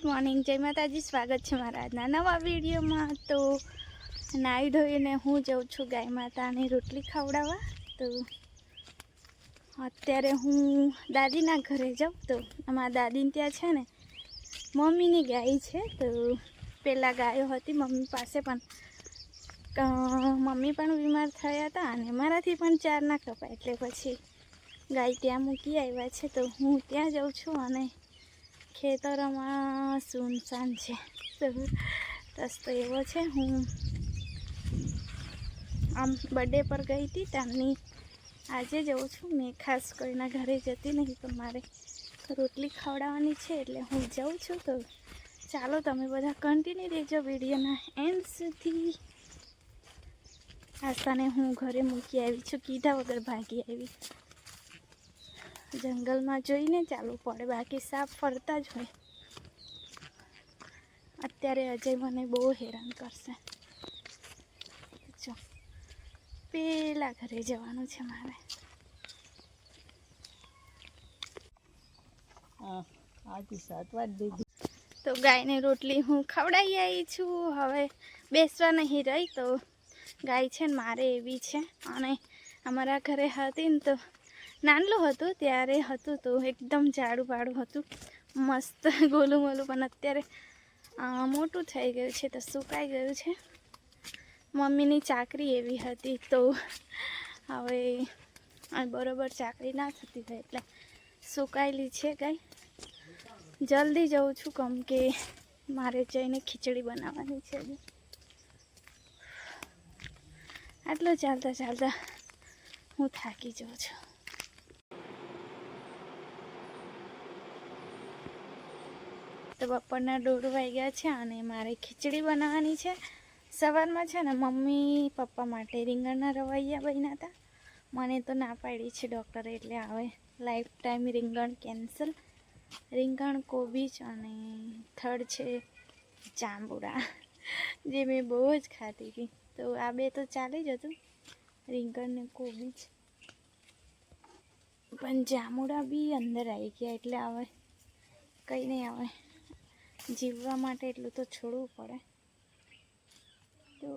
Good morning, જય માતાજી, સ્વાગત છે મારા આજના નવા વિડીયોમાં. તો નાહી ધોઈને હું જાઉં છું ગાય માતાને રોટલી ખવડાવવા. તો અત્યારે હું દાદીના ઘરે જાઉં. તો અમારા દાદીને ત્યાં છે ને, મમ્મીની ગાય છે. તો પહેલાં ગાયો હતી, મમ્મી પાસે પણ મમ્મી પણ બીમાર થયા હતા અને મારાથી પણ ચાર ના કપાય એટલે પછી ગાય ત્યાં મૂકી આવ્યા છે. તો હું ત્યાં જાઉં છું અને ખેતરોમાં સુનસાન છે. રસ્તો એવો છે. હું આમ બર્થડે પર ગઈ હતી. તેમની આજે જઉં છું. મેં ખાસ કોઈના ઘરે જતી નહીં તો મારે રોટલી ખવડાવવાની છે એટલે હું જાઉં છું. તો ચાલો તમે બધા કન્ટિન્યુ રહેજો વિડીયોના એન્ડ સુધી આસ્થાને હું ઘરે મૂકી આવી છું. કીધા વગર ભાગી આવી. જંગલમાં જોઈને ચાલવું પડે. બાકી સાપ ફરતા જ હોય. અત્યારે અજય મને બહુ હેરાન કરશે. જો પેલા ઘરે જવાનું છે મારે. તો ગાયને રોટલી હું ખવડાવી આવી છું. હવે બેસવા નહીં રહી તો ગાય છે ને મારે એવી છે. અને અમારા ઘરે હતી ને તો નાનલું હતું, ત્યારે હતું તો એકદમ જાડું પાડું હતું. મસ્ત ગોલું મોલું, પણ અત્યારે મોટું થઈ ગયું છે, તો સુકાઈ ગયું છે. મમ્મીની ચાકરી એવી હતી તો હવે બરોબર ચાકરી ના થતી હોય એટલે સુકાયેલી છે કંઈ. જલ્દી જઉં છું, કમ કે મારે જઈને ખીચડી બનાવવાની છે. આટલું ચાલતા ચાલતા હું થાકી જાઉં છું. તો બપોરના દોઢ વાગ્યા છે અને મારે ખીચડી બનાવવાની છે. સવારમાં છે ને મમ્મી, પપ્પા માટે રીંગણના રવૈયા બન્યા હતા. મને તો ના પાડી છે ડૉક્ટરે, એટલે હવે લાઈફ ટાઈમ રીંગણ કેન્સલ. રીંગણ, કોબીજ અને થર્ડ છે જાંબુડા, જે મેં બહુ જ ખાધી હતી. તો આ બે તો ચાલી જ હતું, રીંગણ ને કોબીજ. પણ જાંબુડા બી અંદર આવી ગયા, એટલે હવે કંઈ નહીં આવે જીવવા માટે એટલું તો છોડવું પડે. તો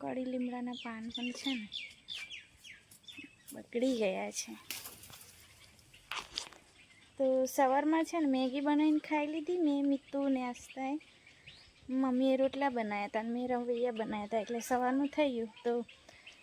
કડી લીમડાના પાન પણ છે ને, બગડી ગયા છે. તો સવારમાં છે ને મેગી બનાવીને ખાઈ લીધી, મેં મીતુ ને આસ્તાએ મમ્મીએ રોટલા બનાવ્યા હતા અને મેં રવૈયા બનાવ્યા હતા, એટલે સવારનું થઈ ગયું. તો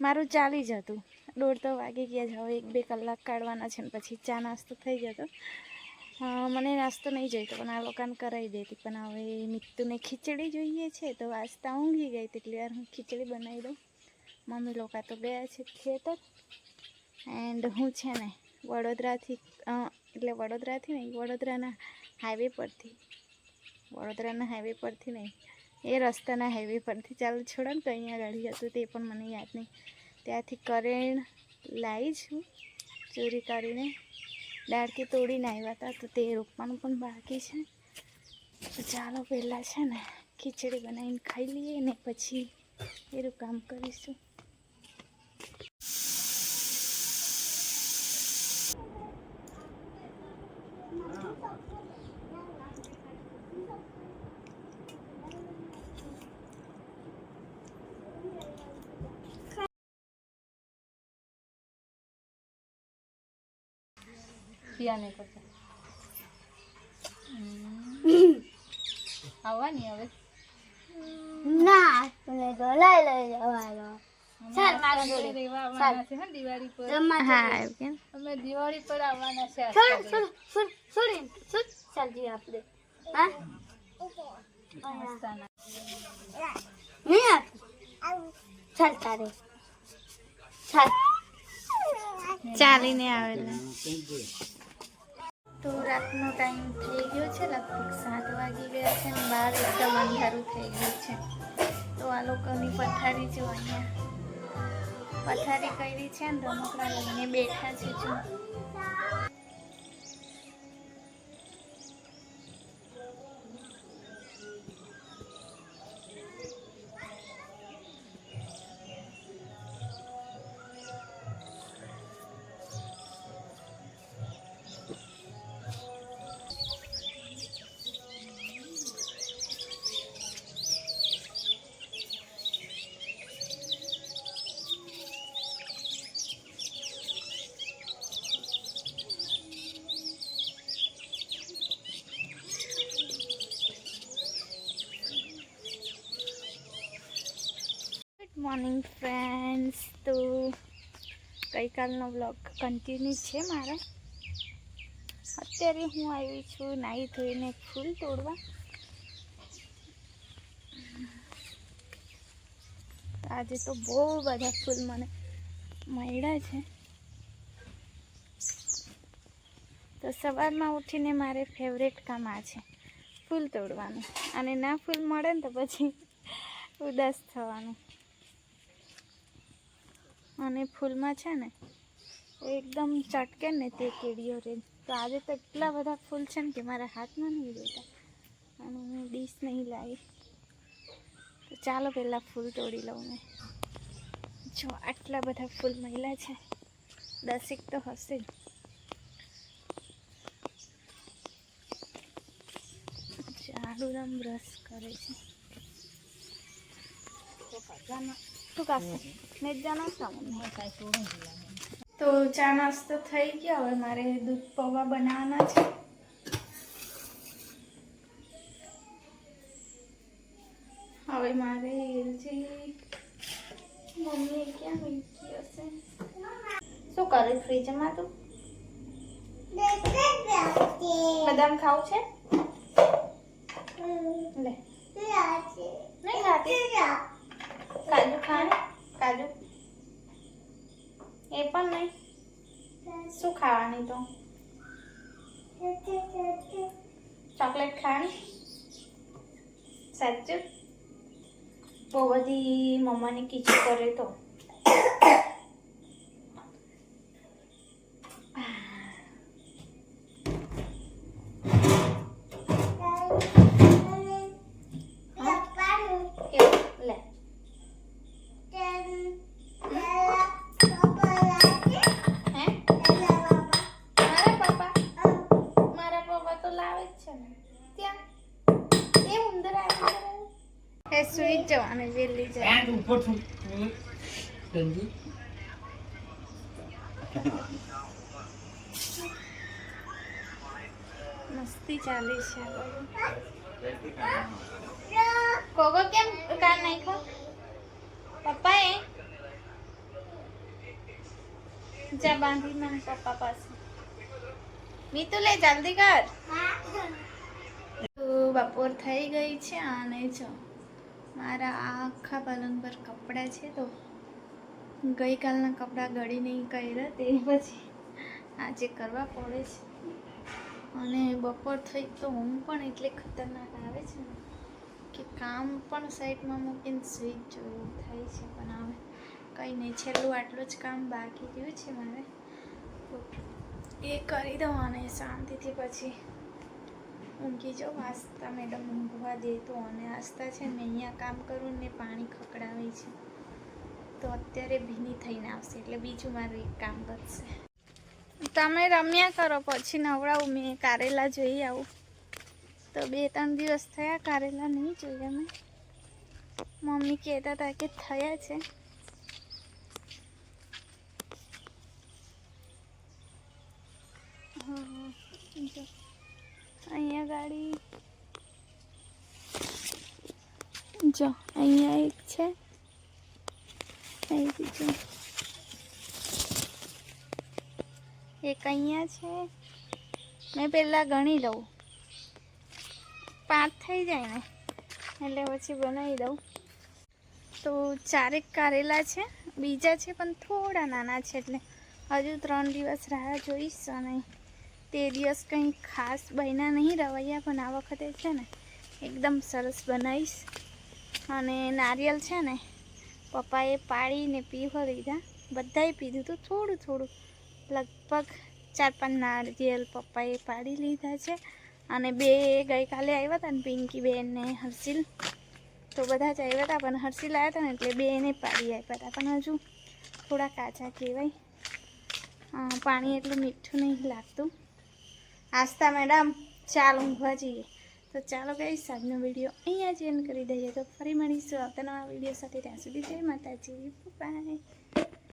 મારું ચાલી જ હતું. દોઢ તો વાગી ગયા જ, હવે એક બે કલાક કાઢવાના છે ને પછી ચા નાસ્તો થઈ જતો મને નાસ્તો નહીં જોઈતો, પણ આ લોકોને કરાવી દેતી. પણ હવે મિત્તુને ખીચડી જોઈએ છે, તો વાસતા ઊંઘી ગઈ હતી, એટલે યાર હું ખીચડી બનાવી દઉં. મમ્મી લોકો તો ગયા છે ખેતર. એન્ડ હું છે ને વડોદરાથી એટલે વડોદરાથી નહીં, વડોદરાના હાઈવે પરથી. વડોદરાના હાઈવે પરથી નહીં, એ રસ્તાના હાઈવે પરથી. ચાલુ છોડો ને અહીંયા ગાડી હતું તે પણ મને યાદ નહીં. ત્યાંથી કરેણ લાવી છું, ચોરી કરીને. ડાળકી તોડીને આવ્યા હતા, તો તે રોપવાનું પણ બાકી છે. તો ચાલો પહેલાં છે ને ખીચડી બનાવીને ખાઈ લઈએ ને પછી એનું કામ કરીશું. પિયા નહીં કરતા આવવાની હવે? ના તને તો લઈ લઈ જવાનો. દિવાળી પર. આવવાના છે આપણે. હા? નહીં ચાલ તારે. ચાલ. ચાલીને આવેલા. તો રાતનો ટાઈમ થઈ ગયો છે, લગભગ સાત વાગી ગયા છે ને બહાર એકદમ અંધારું થઈ ગયું છે. તો આ લોકોની પથારી જો અહીંયા પથારી કરી છે ને રમકડા લઈને બેઠા છે જો. મોર્નિંગ ફ્રેન્ડ્સ તો ગઈકાલનો બ્લોગ કન્ટિન્યુ છે મારે. અત્યારે હું આવી છું નાહી ધોઈને ફૂલ તોડવા. આજે તો બહુ બધા ફૂલ મને મળ્યા છે. તો સવારમાં ઉઠીને મારે ફેવરેટ કામ આ છે, ફૂલ તોડવાનું. અને ના ફૂલ મળે ને તો પછી ઉદાસ થવાનું. અને ફૂલમાં છે ને, એકદમ ચટકે ને તે કેડીઓ રે. તો આજે તો એટલા બધા ફૂલ છે ને કે મારા હાથમાં નહીં રહેતા. અને હું ડીશ નહીં લાવી. તો ચાલો પહેલાં ફૂલ તોડી લઉં મેં. જો, આટલા બધા ફૂલ મહિલા છે. દસેક તો હશે જ. ઝાડુરામ બ્રશ કરે છે. તું કાશે મેં જ જાણો છું તો ચા નાસ્તો થઈ ગયો. હવે મારે દૂધ પૌવા બનાવવાના છે. હવે મારે એલજી મમ્મીએ ક્યાં મૂકી હશે? શું કરે? ફ્રીજમાં તું? બદામ ખાવું છે? લે. નહીં ખાતી. કાજુ ખાય? કાજુ. એ પણ નહીં. શું ખાવાની તો? ચોકલેટ ખાણી સાચું? બહુ બધી મમ્માની કિચન કરે તો. જાય મસ્તી ચાલે છે. કોકો કેમ કાન નાખ્યો? પપ્પા એ જા બાંધી નાખ પપ્પા પાસે. મીતુ લે જલ્દી કર. તો બપોર થઈ ગઈ છે અને જો. મારા આખા પલંગ પર કપડાં છે તો ગઈકાલના કપડાં ગળી નહીં કર્યા તે પછી આજે કરવા પડે છે. અને બપોર થઈ તો ઊંઘ પણ એટલે ખતરનાક આવે છે ને કે કામ પણ સાઈડમાં મૂકીને સુઈ જ થાય છે. પણ હવે કંઈ નહીં, છેલ્લું આટલું જ કામ બાકી રહ્યું છે મારે. એ કરી દઉં અને શાંતિથી પછી. ઊંઘી જાઉં વાસ્તા મેડમ ઊંઘવા દે તો અને આસ્તા છે ને અહીંયા કામ કરું ને પાણી ખકડાવે છે. તો અત્યારે ભીની થઈને આવશે એટલે બીજું મારું એક કામ કરશે તમે રમ્યા કરો પછી નવડાવું મેં કારેલા જોઈ આવું. તો બે ત્રણ દિવસ થયા કારેલા નહીં જોયા મેં મમ્મી કહેતા હતા કે થયા છે. હા, જો. ગાડી. જો, અહીંયા એક છે. બીજું. એક અહીંયા છે. મેં પહેલાં ગણી લઉં. પાંચ થઈ જાય ને, એટલે પછી બનાવી દઉં. તો ચારેક કારેલા છે, બીજા છે, પણ થોડા નાના છે, એટલે હજુ ત્રણ દિવસ રાહ જોઈશ અને તે દિવસ કંઈ ખાસ બન્યા નહીં રવૈયા, પણ આ વખતે છે ને એકદમ સરસ બનાવીશ. અને નારિયેલ છે ને પપ્પાએ પાડીને પીવા લીધા બધાએ પીધું હતું થોડું થોડું. લગભગ ચાર પાંચ નારિયેલ પપ્પાએ પાડી લીધા છે. અને બે ગઈકાલે આવ્યા હતા ને પિંકી બેન ને હર્ષિલ. તો બધા જ આવ્યા હતા પણ હર્ષિલ આવ્યા હતા ને એટલે બેને પાડી આપ્યા હતા પણ હજુ થોડા કાચા કહેવાય. પાણી એટલું મીઠું નહીં લાગતું. આસ્તા મેડમ, ચાલ ઊંઘવા જઈએ તો ચાલો ગઈ આજનો વીડિયો અહીંયા જ એન્ડ કરી દઈએ. તો ફરી મળીશું આવતા નવા વીડિયો સાથે. ત્યાં સુધી જય માતાજી. બાય